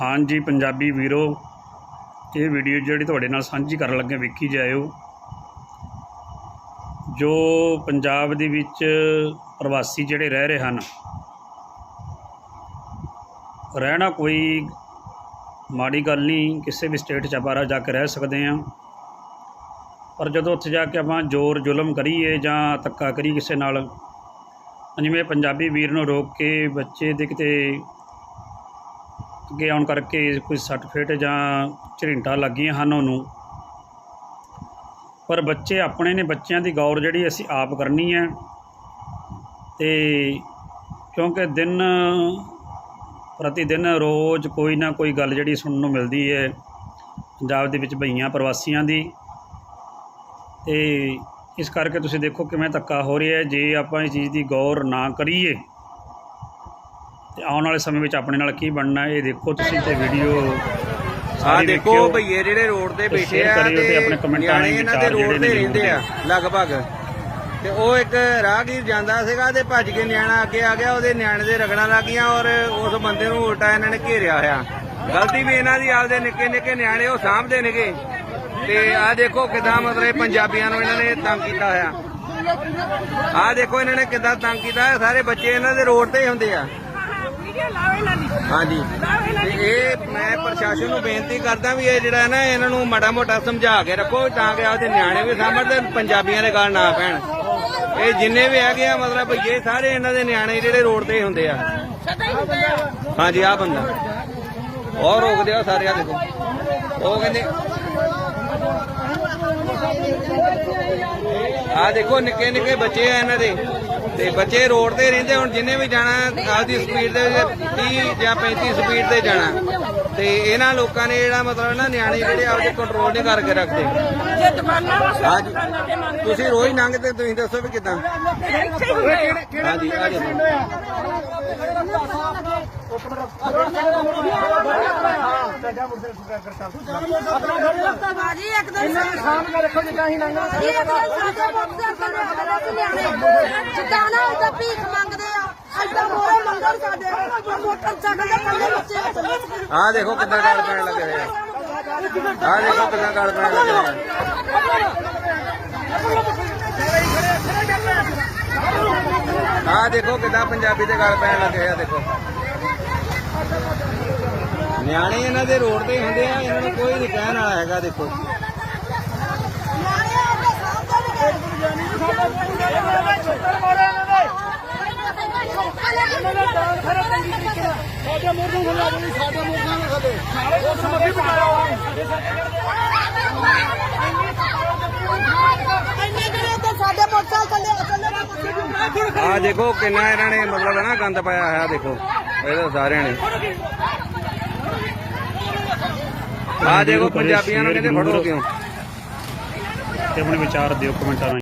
ਹਾਂਜੀ, ਪੰਜਾਬੀ ਵੀਰੋ, ਇਹ ਵੀਡੀਓ ਜਿਹੜੀ ਤੁਹਾਡੇ ਨਾਲ ਸਾਂਝੀ ਕਰਨ ਲੱਗੇ ਵੇਖੀ ਜਾਇਓ। ਜੋ ਪੰਜਾਬ ਦੇ ਵਿੱਚ ਪ੍ਰਵਾਸੀ ਜਿਹੜੇ ਰਹਿ ਰਹੇ ਹਨ, ਰਹਿਣਾ ਕੋਈ ਮਾੜੀ ਗੱਲ ਨਹੀਂ, ਕਿਸੇ ਵੀ ਸਟੇਟ 'ਚ ਆਪਾਂ ਜਾ ਕੇ ਰਹਿ ਸਕਦੇ ਹਾਂ। ਪਰ ਜਦੋਂ ਉੱਥੇ ਜਾ ਕੇ ਆਪਾਂ ਜ਼ੋਰ ਜ਼ੁਲਮ ਕਰੀਏ ਜਾਂ ਧੱਕਾ ਕਰੀਏ ਕਿਸੇ ਨਾਲ, ਜਿਵੇਂ ਪੰਜਾਬੀ ਵੀਰ ਨੂੰ ਰੋਕ ਕੇ ਬੱਚੇ ਦੇ ਕਿਤੇ ਅੱਗੇ ਆਉਣ ਕਰਕੇ ਕੋਈ ਸੱਟ ਫੇਟ ਜਾਂ ਝਰੀਟਾਂ ਲੱਗੀਆਂ ਹਨ ਉਹਨੂੰ। ਪਰ ਬੱਚੇ ਆਪਣੇ ਨੇ, ਬੱਚਿਆਂ ਦੀ ਗੌਰ ਜਿਹੜੀ ਅਸੀਂ ਆਪ ਕਰਨੀ ਹੈ। ਤੇ ਕਿਉਂਕਿ ਦਿਨ ਪ੍ਰਤੀ ਦਿਨ ਰੋਜ਼ ਕੋਈ ਨਾ ਕੋਈ ਗੱਲ ਜਿਹੜੀ ਸੁਣਨ ਨੂੰ ਮਿਲਦੀ ਹੈ, ਪੰਜਾਬ ਦੇ ਵਿੱਚ ਭਈਆਂ ਪ੍ਰਵਾਸੀਆਂ ਦੀ। ਤੇ ਇਸ ਕਰਕੇ ਤੁਸੀਂ ਦੇਖੋ ਕਿਵੇਂ ਧੱਕਾ ਹੋ ਰਿਹਾ ਹੈ। ਜੇ ਆਪਾਂ ਇਸ ਚੀਜ਼ ਦੀ ਗੌਰ ਨਾ ਕਰੀਏ ਤੇ ਆਉਣ ਵਾਲੇ ਸਮੇਂ ਵਿੱਚ ਆਪਣੇ ਨਾਲ ਕੀ ਬਣਨਾ ਇਹ ਦੇਖੋ ਤੁਸੀਂ ਤੇ ਵੀਡੀਓ ਆ ਦੇਖੋ। ਭਈਏ ਜਿਹੜੇ ਰੋਡ ਤੇ ਬੈਠੇ ਆ ਤੇ ਆਪਣੇ ਕਮੈਂਟਾਂ ਦੇ ਇਹਨਾਂ ਦੇ ਰੋਡ ਤੇ ਨੇ ਰਹਿੰਦੇ ਆ ਲਗਭਗ। ਤੇ ਉਹ ਇੱਕ ਰਾਹਗੀਰ ਜਾਂਦਾ ਸੀਗਾ ਤੇ ਭੱਜ ਕੇ ਨਿਆਣਾ ਅੱਗੇ ਆ ਗਿਆ ਉਹਦੇ ਨਿਆਣੇ ਦੇ ਰਗੜਾਂ ਲੱਗੀਆਂ ਔਰ ਉਸ ਬੰਦੇ ਨੂੰ ਉਲਟਾ ਇਹਨਾਂ ਨੇ ਘੇਰਿਆ ਹੋਇਆ। ਗਲਤੀ ਵੀ ਇਹਨਾਂ ਦੀ ਆਪਦੇ ਨਿੱਕੇ ਨਿੱਕੇ ਨਿਆਣੇ ਉਹ ਸਾਂਭਦੇ ਨੇਗੇ। ਤੇ ਆ ਦੇਖੋ ਕਿਦਾਂ ਮਤਲਬ ਪੰਜਾਬੀਆਂ ਨੂੰ ਇਹਨਾਂ ਨੇ ਤੰਗ ਕੀਤਾ ਹੋਇਆ। ਆ ਦੇਖੋ ਇਹਨਾਂ ਨੇ ਕਿਦਾਂ ਤੰਗ ਕੀਤਾ ਸਾਰੇ ਬੱਚੇ ਇਹਨਾਂ ਦੇ ਰੋਡ ਤੇ ਹੀ ਹੁੰਦੇ ਆ। ਹਾਂਜੀ। ਇਹ ਮੈਂ ਪ੍ਰਸ਼ਾਸਨ ਨੂੰ ਬੇਨਤੀ ਕਰਦਾ ਵੀ ਇਹ ਜਿਹੜਾ ਨਾ ਇਹਨਾਂ ਨੂੰ ਮਾੜਾ ਮੋਟਾ ਸਮਝਾ ਕੇ ਰੱਖੋ ਤਾਂ ਕਿ ਆਪਦੇ ਨਿਆਣੇ ਵੀ ਤੇ ਪੰਜਾਬੀਆਂ ਦੇ ਗੱਲ ਨਾ ਪੈਣ। ਇਹ ਜਿੰਨੇ ਵੀ ਹੈਗੇ ਆ ਮਤਲਬ ਇਹ ਸਾਰੇ ਇਹਨਾਂ ਦੇ ਨਿਆਣੇ ਜਿਹੜੇ ਰੋਡ ਤੇ ਹੁੰਦੇ ਆ। ਹਾਂਜੀ ਆ ਬੰਦਾ। ਉਹ ਰੋਕਦੇ ਆ ਸਾਰੇ ਆ ਦੇਖੋ ਉਹ ਕਹਿੰਦੇ ਆ ਦੇਖੋ ਨਿੱਕੇ ਨਿੱਕੇ ਬੱਚੇ ਆ ਇਹਨਾਂ ਦੇ। ਤੇ ਬੱਚੇ ਰੋਡ ਤੇ ਰਹਿੰਦੇ ਹੁਣ ਜਿੰਨੇ ਵੀ ਜਾਣਾ ਆਪਦੀ ਸਪੀਡ ਦੇ 30 ਜਾਂ 35 ਸਪੀਡ ਤੇ ਜਾਣਾ। ਤੇ ਇਹਨਾਂ ਲੋਕਾਂ ਨੇ ਜਿਹੜਾ ਮਤਲਬ ਨਾ ਨਿਆਣੇ ਜਿਹੜੇ ਆਪਦੇ ਕੰਟਰੋਲ ਨਹੀਂ ਕਰਕੇ ਰੱਖਦੇ। ਹਾਂਜੀ ਤੁਸੀਂ ਰੋਜ਼ ਲੰਘਦੇ ਤੁਸੀਂ ਦੱਸੋ ਵੀ ਕਿਦਾਂ? ਹਾਂਜੀ, ਆ ਜਾਓ ਹੀ ਗਾਲ ਪੈਣ ਲੱਗੇ ਆ ਦੇਖੋ ਕਿੰਨਾ ਗਾਲ ਪੈਣ ਲੱਗੇ ਆ ਦੇਖੋ ਕਿਦਾਂ ਪੰਜਾਬੀ ਦੇ ਗੱਲ ਪੈਣ ਲੱਗੇ ਆ ਦੇਖੋ ਨਿਆਣੇ ਇਹਨਾਂ ਦੇ ਰੋਡ ਤੇ ਹੀ ਹੁੰਦੇ ਆ, ਇਹਨਾਂ ਨੂੰ ਕੋਈ ਨਹੀਂ ਕਹਿਣ ਵਾਲਾ ਹੈਗਾ, ਦੇਖੋ। ਨਿਆਣੇ ਸਾਡੇ ਮੋਢੋਂ ਥੱਲੇ ਆ ਸਾਡੇ ਮੋਢੋਂ ਦੇ ਥੱਲੇ ਨਾਲੇ ਉਸ ਮੱਕੀ ਇੰਨੇ ਦਿਨੇ ਸਾਡੇ ਆ ਦੇਖੋ, ਕਿੰਨਾ ਇਹਨਾਂ ਨੇ ਮਤਲਬ ਹੈ ਨਾ ਗੰਦ ਪਾਇਆ ਹੋਇਆ, ਦੇਖੋ। ਇਹਦੇ ਸਾਰਿਆਂ ਨੇ। ਆ ਦੇਖੋ ਪੰਜਾਬੀਆਂ ਨੂੰ ਕਹਿੰਦੇ ਫੜੋ ਕਿਉਂ? ਤੇ ਆਪਣੇ ਵਿਚਾਰ ਦਿਓ ਕਮੈਂਟਾਂ ਰਾਹੀਂ।